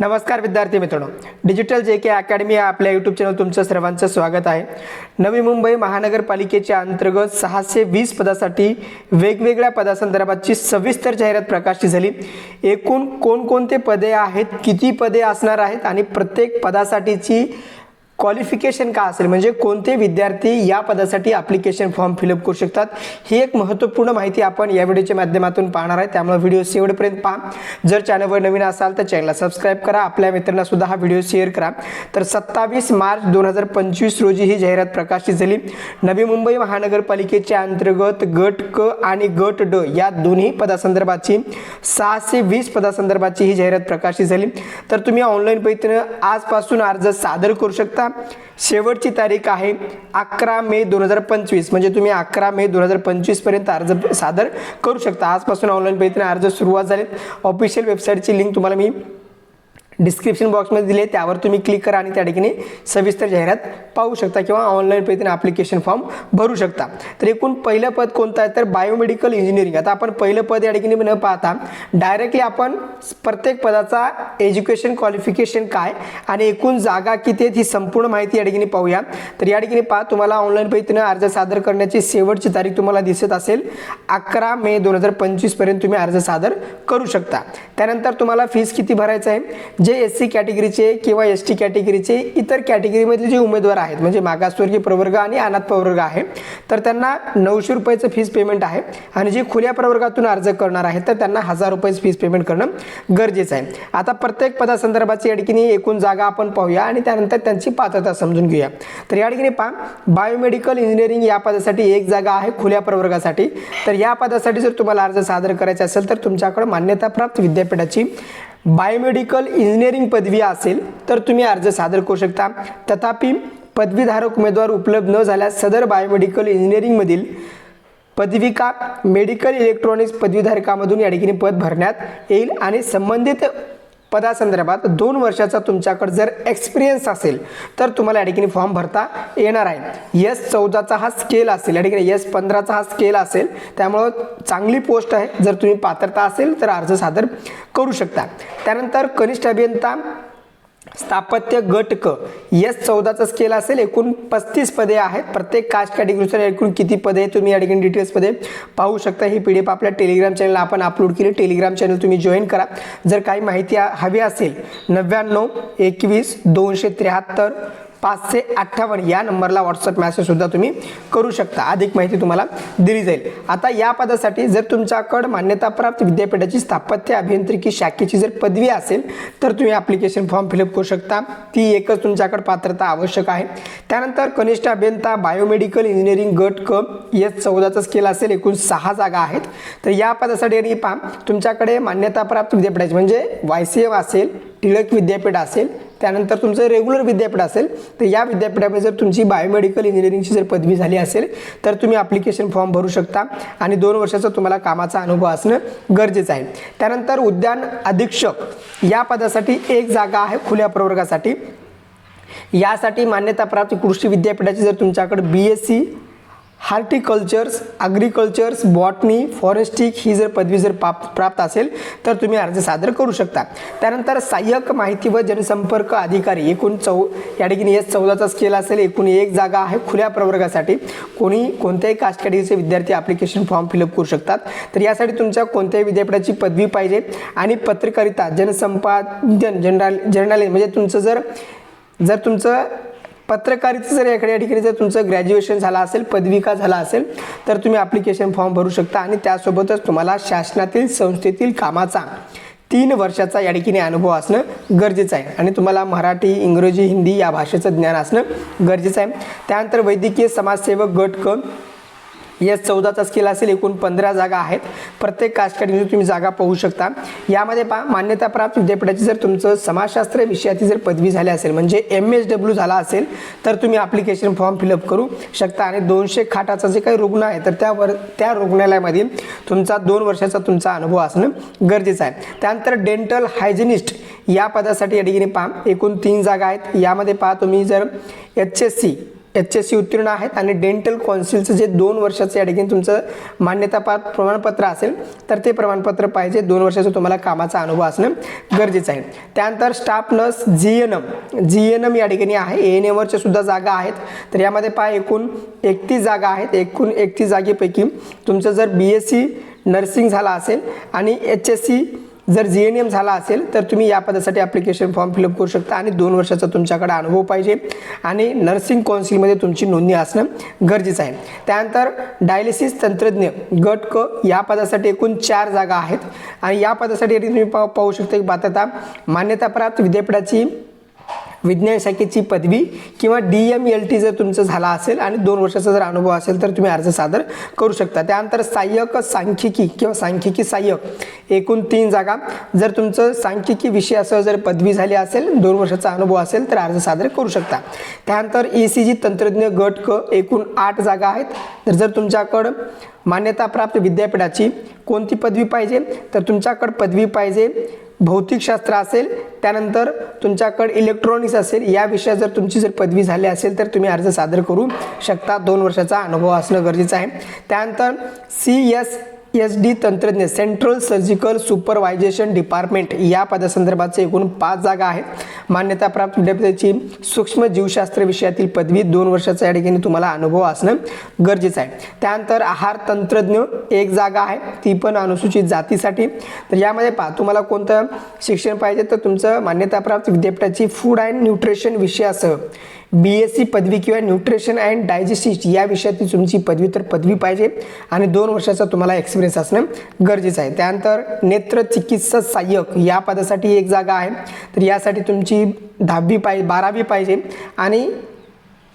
नमस्कार विद्यार्थी मित्रांनो. डिजिटल जे के अकॅडमी या आपल्या यूट्यूब चॅनल तुमचं सर्वांचं स्वागत आहे. नवी मुंबई महानगरपालिकेच्या अंतर्गत सहाशे वीस पदासाठी वेगवेगळ्या पदासंदर्भातची सविस्तर जाहिरात प्रकाशित झाली. एकूण कोणकोणते पदे आहेत किती पदे असणार आहेत आणि प्रत्येक पदासाठीची क्वालिफिकेशन का असेल? म्हणजे कोणते विद्यार्थी या पदासाठी ॲप्लिकेशन फॉर्म फिलअप करू शकतात? ही एक महत्त्वपूर्ण माहिती आपण या व्हिडिओच्या माध्यमातून पाहणार आहे. त्यामुळे व्हिडिओ शेवटपर्यंत पहा. जर चॅनलवर नवीन असाल तर चॅनलला सबस्क्राईब करा. आपल्या मित्रांना सुद्धा हा व्हिडिओ शेअर करा. तर सत्तावीस मार्च दोन हजार पंचवीस रोजी ही जाहिरात प्रकाशित झाली. नवी मुंबई महानगरपालिकेच्या अंतर्गत गट क आणि गट ड या दोन्ही पदासंदर्भाची सहाशे वीस पदासंदर्भाची ही जाहिरात प्रकाशित झाली. तर तुम्ही ऑनलाईन पद्धतीनं आजपासून अर्ज सादर करू शकता. शेवटची तारीख आहे अकरा मे दोन हजार पंचवीस. म्हणजे तुम्ही अकरा मे दोन हजार पंचवीसपर्यंत अर्ज सादर करू शकता. आजपासून ऑनलाईन पद्धतीने अर्ज सुरुवात झाले ऑफिशियल वेबसाईटची लिंक तुम्हाला मी डिस्क्रिप्शन बॉक्समध्ये दिले त्यावर तुम्ही क्लिक करा आणि त्या ठिकाणी सविस्तर जाहिरात पाहू शकता किंवा ऑनलाईन पद्धतीने ॲप्लिकेशन फॉर्म भरू शकता. तर एकूण पहिलं पद कोणतं आहे? तर बायोमेडिकल इंजिनिअरिंग आता आपण पहिलं पद या ठिकाणी न पाहता डायरेक्टली आपण प्रत्येक पदाचा एज्युकेशन क्वालिफिकेशन काय आणि एकूण जागा किती आहेत ही संपूर्ण माहिती या ठिकाणी पाहूया. तर या ठिकाणी पहा तुम्हाला ऑनलाईन पद्धतीनं अर्ज सादर करण्याची शेवटची तारीख तुम्हाला दिसत असेल. अकरा मे दोन हजार पंचवीसपर्यंत तुम्ही अर्ज सादर करू शकता. त्यानंतर तुम्हाला फीस किती भरायचं आहे? जे एस सी कॅटेगरीचे किंवा एस टी कॅटेगरीचे इतर कॅटेगरीमधले जे उमेदवार आहेत म्हणजे मागासवर्गीय प्रवर्ग आणि अनाथ प्रवर्ग आहे तर त्यांना नऊशे रुपयाचं फीस पेमेंट आहे आणि जे खुल्या प्रवर्गातून अर्ज करणार आहेत तर त्यांना हजार रुपयेच फीस पेमेंट करणं गरजेचं आहे. आता प्रत्येक पदासंदर्भाची या ठिकाणी एकूण जागा आपण पाहूया आणि त्यानंतर त्यांची पात्रता समजून घेऊया. तर या ठिकाणी पहा बायोमेडिकल इंजिनिअरिंग या पदासाठी एक जागा आहे खुल्या प्रवर्गासाठी. तर या पदासाठी जर तुम्हाला अर्ज सादर करायचा असेल तर तुमच्याकडे मान्यताप्राप्त विद्यापीठाची बायोमेडिकल इंजिनिअरिंग पदवी असेल तर तुम्ही अर्ज सादर करू शकता. तथापि पदवीधारक उमेदवार उपलब्ध न झाल्यास सदर बायोमेडिकल इंजिनिअरिंगमधील पदविका मेडिकल इलेक्ट्रॉनिक्स पदवीधारकामधून या ठिकाणी पद भरण्यात येईल आणि संबंधित पदासंदर्भात दोन वर्षाचा तुमच्याकडे जर एक्सपिरियन्स असेल तर तुम्हाला या ठिकाणी फॉर्म भरता येणार आहे. यस चौदाचा हा स्केल असेल या ठिकाणी यस पंधराचा हा स्केल असेल त्यामुळं चांगली पोस्ट आहे. जर तुम्ही पात्रता असेल तर अर्ज सादर करू शकता. त्यानंतर कनिष्ठ अभियंता स्थापत्य गट क एस चौदाचा स्केल असेल एकूण पस्तीस पदे आहेत. प्रत्येक कास्ट कॅटेगरीनुसार एकूण किती पदे तुम्ही या ठिकाणी डिटेल्समध्ये पाहू शकता. ही पी डी एफ आपल्या टेलिग्राम चॅनलला आपण अपलोड केली. टेलिग्राम चॅनल तुम्ही जॉईन करा. जर काही माहिती हवी असेल नव्याण्णव एकवीस दोनशे त्र्याहत्तर पाचशे अठ्ठावन्न. या नंबरला व्हॉट्सअप मॅसेजसुद्धा तुम्ही करू शकता. अधिक माहिती तुम्हाला दिली जाईल. आता या पदासाठी जर तुमच्याकडं मान्यताप्राप्त विद्यापीठाची स्थापत्य अभियांत्रिकी शाखेची जर पदवी असेल तर तुम्ही ॲप्लिकेशन फॉर्म फिलअप करू शकता. ती एकच तुमच्याकडे पात्रता आवश्यक आहे. त्यानंतर कनिष्ठ अभियंता बायोमेडिकल इंजिनिअरिंग गट क एस चौदाचा स्केल असेल एकूण सहा जागा आहेत. तर या पदासाठी आणि पहा तुमच्याकडे मान्यताप्राप्त विद्यापीठाची म्हणजे वाय सी एम असेल टिळक विद्यापीठ असेल त्यानंतर तुमचं रेग्युलर विद्यापीठ असेल तर या विद्यापीठामध्ये जर तुमची बायोमेडिकल इंजिनिअरिंगची जर पदवी झाली असेल तर तुम्ही ॲप्लिकेशन फॉर्म भरू शकता आणि दोन वर्षाचा तुम्हाला कामाचा अनुभव असणं गरजेचं आहे. त्यानंतर उद्यान अधीक्षक या पदासाठी एक जागा आहे खुल्या प्रवर्गासाठी. यासाठी मान्यताप्राप्त कृषी विद्यापीठाची जर तुमच्याकडे B S C horticultures agricultures botany forestry ही जर पदवी जर पाप प्राप्त असेल तर तुम्ही अर्ज सादर करू शकता. त्यानंतर सहाय्यक माहिती व जनसंपर्क अधिकारी एकूण चौ या ठिकाणी एस चौदाचा स्केल असेल एकूण एक जागा आहे खुल्या प्रवर्गासाठी. कोणी कोणत्याही कास्ट कॅटेगरीचे विद्यार्थी ॲप्लिकेशन फॉर्म फिलअप करू शकतात. तर यासाठी तुमच्या कोणत्याही विद्यापीठाची पदवी पाहिजे. आणि पत्रकारिता जनसंपादन जनरल जर्नालिस्ट म्हणजे तुमचं जर जर तुमचं पत्रकारिता जर एखाद्या ठिकाणी जर तुमचं ग्रॅज्युएशन झालं असेल पदविका झाला असेल तर तुम्ही ॲप्लिकेशन फॉर्म भरू शकता आणि त्यासोबतच तुम्हाला शासनातील संस्थेतील कामाचा तीन वर्षाचा या ठिकाणी अनुभव असणं गरजेचं आहे. आणि तुम्हाला मराठी इंग्रजी हिंदी या भाषेचं ज्ञान असणं गरजेचं आहे. त्यानंतर वैद्यकीय समाजसेवक गट क एस चौदाचा स्केल असेल एकूण पंधरा जागा आहेत. प्रत्येक कास्टकडे तुम्ही जागा पाहू शकता. यामध्ये पहा मान्यताप्राप्त विद्यापीठाची जर तुमचं समाजशास्त्र विषयाची जर पदवी झाली असेल म्हणजे एम एस डब्ल्यू झाला असेल तर तुम्ही ॲप्लिकेशन फॉर्म फिलअप करू शकता. आणि दोनशे खाटाचा जे काही रुग्ण आहे तर त्यावर त्या रुग्णालयामध्ये तुमचा दोन वर्षाचा तुमचा अनुभव असणं गरजेचं आहे. त्यानंतर डेंटल हायजिनिस्ट या पदासाठी या ठिकाणी पहा एकूण तीन जागा आहेत. यामध्ये पहा तुम्ही जर H S C H S C उत्तीर्ण आहेत आणि डेंटल कौन्सिलचं जे दोन वर्षाचं या ठिकाणी तुमचं मान्यताप्राप्त प्रमाणपत्र असेल तर ते प्रमाणपत्र पाहिजे. दोन वर्षाचं तुम्हाला कामाचा अनुभव असणं गरजेचं आहे. त्यानंतर staff nurse G N M G N M या ठिकाणी आहे. ए एन एमवरच्या सुद्धा जागा आहेत. तर यामध्ये पहा एकूण एकतीस जागा आहेत. एकूण एकतीस जागेपैकी तुमचं जर बी एस सी नर्सिंग झाला असेल आणि एच एस सी जर जी एन एम झाला असेल तर तुम्ही या पदासाठी ॲप्लिकेशन फॉर्म फिलअप करू शकता आणि दोन वर्षाचा तुमच्याकडे अनुभव पाहिजे आणि नर्सिंग कौन्सिलमध्ये तुमची नोंदणी असणं गरजेचं आहे. त्यानंतर डायलिसिस तंत्रज्ञ गट क या पदासाठी एकूण चार जागा आहेत. आणि या पदासाठी तुम्ही पाहू पाहू शकता की पात्रता मान्यताप्राप्त विद्यापीठाची विज्ञान शाखेची पदवी किंवा डी एम एल टी जर तुमचं झाला असेल आणि दोन वर्षाचा जर अनुभव असेल तर तुम्ही अर्ज सादर करू शकता. त्यानंतर सहाय्यक सांख्यिकी किंवा सांख्यिकी सहाय्यक एकूण तीन जागा. जर तुमचं सांख्यिकी विषयासह जर पदवी झाली असेल दोन वर्षाचा अनुभव असेल तर अर्ज सादर करू शकता. त्यानंतर ई सी जी तंत्रज्ञ गट क एकूण आठ जागा आहेत. तर जर तुमच्याकडं मान्यताप्राप्त विद्यापीठाची कोणती पदवी पाहिजे तर तुमच्याकडं पदवी पाहिजे. भौतिकशास्त्र असेल त्यानंतर तुमच्याकडे इलेक्ट्रॉनिक्स असेल या विषयात जर तुमची जर पदवी झाली असेल तर तुम्ही अर्ज सादर करू शकता. दोन वर्षाचा अनुभव असणं गरजेचं आहे. त्यानंतर सी एस एस डी तंत्रज्ञ सेंट्रल सर्जिकल सुपरवायझेशन डिपार्टमेंट या पदासंदर्भाचे एकूण पाच जागा आहेत. मान्यताप्राप्त विद्यापीठाची सूक्ष्म जीवशास्त्र विषयातील पदवी दोन वर्षाचा या ठिकाणी तुम्हाला अनुभव असणं गरजेचं आहे. त्यानंतर आहार तंत्रज्ञ एक जागा आहे ती पण अनुसूचित जातीसाठी. तर यामध्ये पहा तुम्हाला कोणतं शिक्षण पाहिजे तर तुमचं मान्यताप्राप्त विद्यापीठाची फूड अँड न्यूट्रिशन विषयासह बी एस सी पदवी किंवा न्यूट्रिशन अँड डायजेस्टिस्ट या विषयातील तुमची पदवी तर पदवी पाहिजे आणि दोन वर्षाचा तुम्हाला एक्सपिरियन्स असणं गरजेचं आहे. त्यानंतर नेत्र चिकित्सा सहाय्यक या पदासाठी एक जागा आहे. तर यासाठी तुमची दहावी पाहिजे बारावी पाहिजे. आणि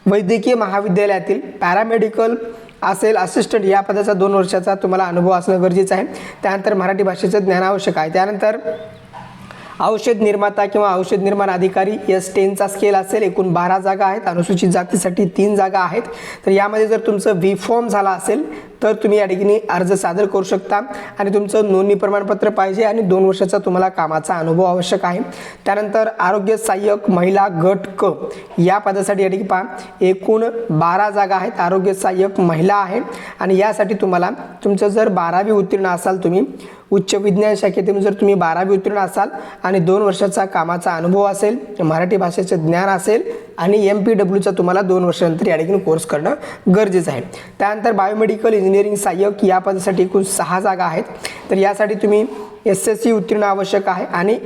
वैद्यकीय महाविद्यालयातील पॅरामेडिकल असेल असिस्टंट या पदाचा दोन वर्षाचा तुम्हाला अनुभव असणं गरजेचं आहे. त्यानंतर मराठी भाषेचं ज्ञान आवश्यक आहे. त्यानंतर औषध निर्माता किंवा औषध निर्माण अधिकारी एस टेनचा स्केल असेल. एकूण बारा जागा आहेत. अनुसूचित जातीसाठी तीन जागा आहेत. तर यामध्ये जर तुमचं व्ही फॉर्म झाला असेल तर तुम्ही या ठिकाणी अर्ज सादर करू शकता आणि तुमचं नोंदणी प्रमाणपत्र पाहिजे आणि दोन वर्षाचा तुम्हाला कामाचा अनुभव आवश्यक आहे. त्यानंतर आरोग्य सहाय्यक महिला गट क या पदासाठी या ठिकाणी पहा एकूण बारा जागा आहेत. आरोग्य सहाय्यक महिला आहे आणि यासाठी तुम्हाला तुमचं जर बारावी उत्तीर्ण असाल तुम्ही उच्च विज्ञान शाखेतून जर तुम्ही बारावी उत्तीर्ण असाल आणि दोन वर्षाचा कामाचा अनुभव असेल मराठी भाषेचं ज्ञान असेल आणि एम पी डब्ल्यूचा तुम्हाला दोन वर्षानंतर या ठिकाणी कोर्स करणं गरजेचं आहे. त्यानंतर बायोमेडिकल इंजिनिअरिंग सहाय्यक या पदासाठी एकूण सहा जागा आहेत. तर यासाठी तुम्ही एस एस सी उत्तीर्ण आवश्यक आहे आणि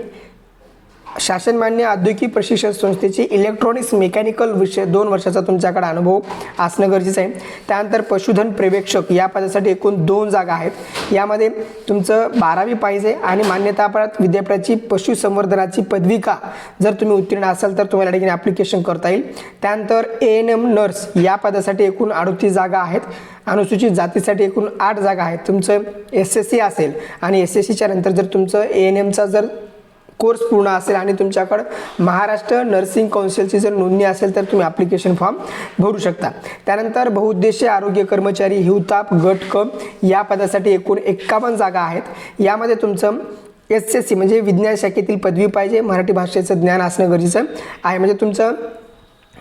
शासनमान्य औद्योगिक प्रशिक्षण संस्थेची इलेक्ट्रॉनिक्स मेकॅनिकल विषय दोन वर्षाचा तुमच्याकडे अनुभव असणं गरजेचं आहे. त्यानंतर पशुधन पर्यवेक्षक या पदासाठी एकूण दोन जागा आहेत. यामध्ये तुमचं बारावी पाहिजे आणि मान्यताप्राप्त विद्यापीठाची पशुसंवर्धनाची पदविका जर तुम्ही उत्तीर्ण असाल तर तुम्हाला ठिकाणी ॲप्लिकेशन करता येईल. त्यानंतर ए एन एम नर्स या पदासाठी एकूण अडतीस जागा आहेत. अनुसूचित जातीसाठी एकूण आठ जागा आहेत. तुमचं एस एस सी असेल आणि एस एस सीच्या नंतर जर तुमचं ए एन एमचा जर कोर्स पूर्ण असेल आणि तुमच्याकडं महाराष्ट्र नर्सिंग कौन्सिलची जर नोंदणी असेल तर तुम्ही ॲप्लिकेशन फॉर्म भरू शकता. त्यानंतर बहुउद्देशीय आरोग्य कर्मचारी हिवताप गट क या पदासाठी एकूण एक्कावन्न जागा आहेत. यामध्ये तुमचं एस एस सी म्हणजे विज्ञान शाखेतील पदवी पाहिजे. मराठी भाषेचं ज्ञान असणं गरजेचं आहे. म्हणजे तुमचं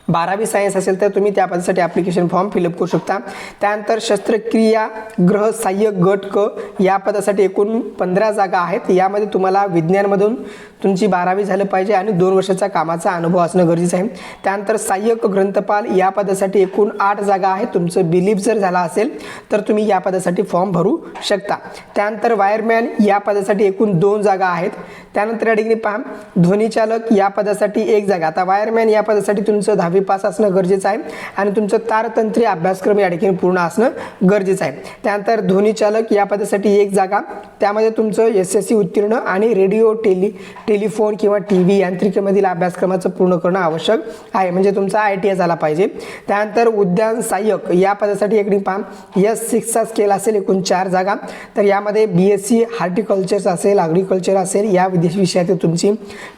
बारावी सायन्स असेल तर तुम्ही त्या पदासाठी ॲप्लिकेशन फॉर्म फिलअप करू शकता. त्यानंतर शस्त्रक्रिया ग्रह सहाय्यक गट क या पदासाठी एकूण पंधरा जागा आहेत. यामध्ये तुम्हाला विज्ञानमधून तुमची बारावी झालं पाहिजे आणि दोन वर्षाचा कामाचा अनुभव असणं गरजेचं आहे. त्यानंतर सहाय्यक ग्रंथपाल या पदासाठी एकूण आठ जागा आहेत. तुमचं बिलीफ जर झाला असेल तर तुम्ही या पदासाठी फॉर्म भरू शकता. त्यानंतर वायरमॅन या पदासाठी एकूण दोन जागा आहेत. त्यानंतर या ठिकाणी पहा ध्वनीचालक या पदासाठी एक जागा. आता वायरमॅन या पदासाठी तुमचं दहावी पास असणं गरजेचं आहे आणि तुमचं तारतंत्री अभ्यासक्रम या ठिकाणी पूर्ण असणं गरजेचं आहे. त्यानंतर ध्वनीचालक या पदासाठी एक जागा त्यामध्ये तुमचं एस एस सी उत्तीर्ण आणि रेडिओ टेली टेलिफोन किंवा टी व्ही यांत्रिकेमधील अभ्यासक्रमाचं पूर्ण करणं आवश्यक आहे. म्हणजे तुमचा आय टी आय झाला पाहिजे. त्यानंतर उद्यान सहाय्यक या पदासाठी एक पहा. यस सिक्सचा स्केल असेल एकूण चार जागा. तर यामध्ये बी एस सी हार्टिकल्चर असेल ॲग्रिकल्चर असेल या विदेश विषयातील तुमची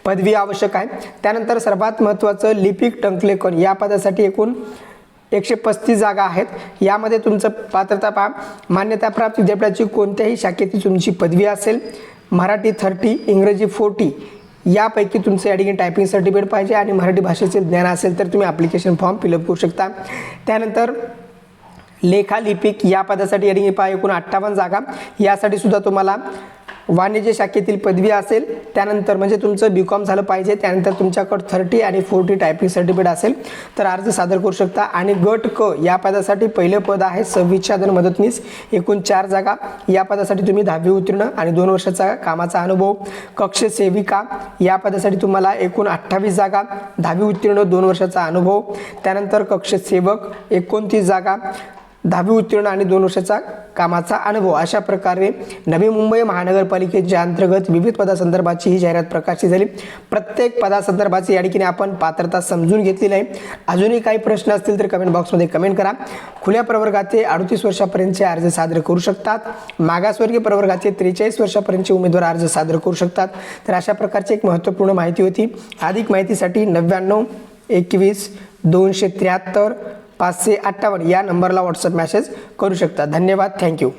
पदवी आवश्यक आहे. त्यानंतर सर्वात महत्त्वाचं लिपिक टंकलेखन या पदासाठी एकूण एकशे पस्तीस जागा आहेत. यामध्ये तुमचं पात्रता पहा. मान्यताप्राप्त विद्यापीठाची कोणत्याही शाखेची तुमची पदवी असेल. मराठी थर्टी इंग्रजी फोर्टी यापैकी तुमचं या ठिकाणी टायपिंग सर्टिफिकेट पाहिजे आणि मराठी भाषेचे ज्ञान असेल तर तुम्ही ॲप्लिकेशन फॉर्म फिलअप करू शकता. त्यानंतर लेखालिपिक या पदासाठी या ठिकाणी पहा. एकूण अठ्ठावन्न जागा. यासाठी सुद्धा तुम्हाला वाणिज्य शाखेतील पदवी असेल त्यानंतर म्हणजे तुमचं बी कॉम झालं पाहिजे त्यानंतर तुमच्याकडं थर्टी आणि फोर्टी टायपिंग सर्टिफिकेट असेल तर अर्ज सादर करू शकता. आणि गट क या पदासाठी पहिलं पद आहे संविच्छादन मदतनीस. एकूण चार जागा या पदासाठी तुम्ही दहावी उत्तीर्ण आणि दोन वर्षाचा कामाचा अनुभव. कक्ष सेविका या पदासाठी तुम्हाला एकूण अठ्ठावीस जागा दहावी उत्तीर्ण दोन वर्षाचा अनुभव. त्यानंतर कक्ष सेवक एकोणतीस जागा दहावी उत्तीर्ण आणि दोन वर्षाचा कामाचा अनुभव. अशा प्रकारे नवी मुंबई महानगरपालिकेच्या अंतर्गत विविध पदासंदर्भाची ही जाहिरात प्रकाशित झाली. प्रत्येक पदासंदर्भाची या ठिकाणी आपण पात्रता समजून घेतलेली आहे. अजूनही काही प्रश्न असतील तर कमेंट बॉक्समध्ये कमेंट करा. खुल्या प्रवर्गाचे अडतीस वर्षापर्यंतचे अर्ज सादर करू शकतात. मागासवर्गीय प्रवर्गाचे त्रेचाळीस वर्षापर्यंतचे उमेदवार अर्ज सादर करू शकतात. तर अशा प्रकारची एक महत्त्वपूर्ण माहिती होती. अधिक माहितीसाठी नव्याण्णव एकवीस दोनशे त्र्याहत्तर पाचशे अठ्ठावन्न या नंबरला व्हॉट्सअप मेसेज करू शकता. धन्यवाद. थँक्यू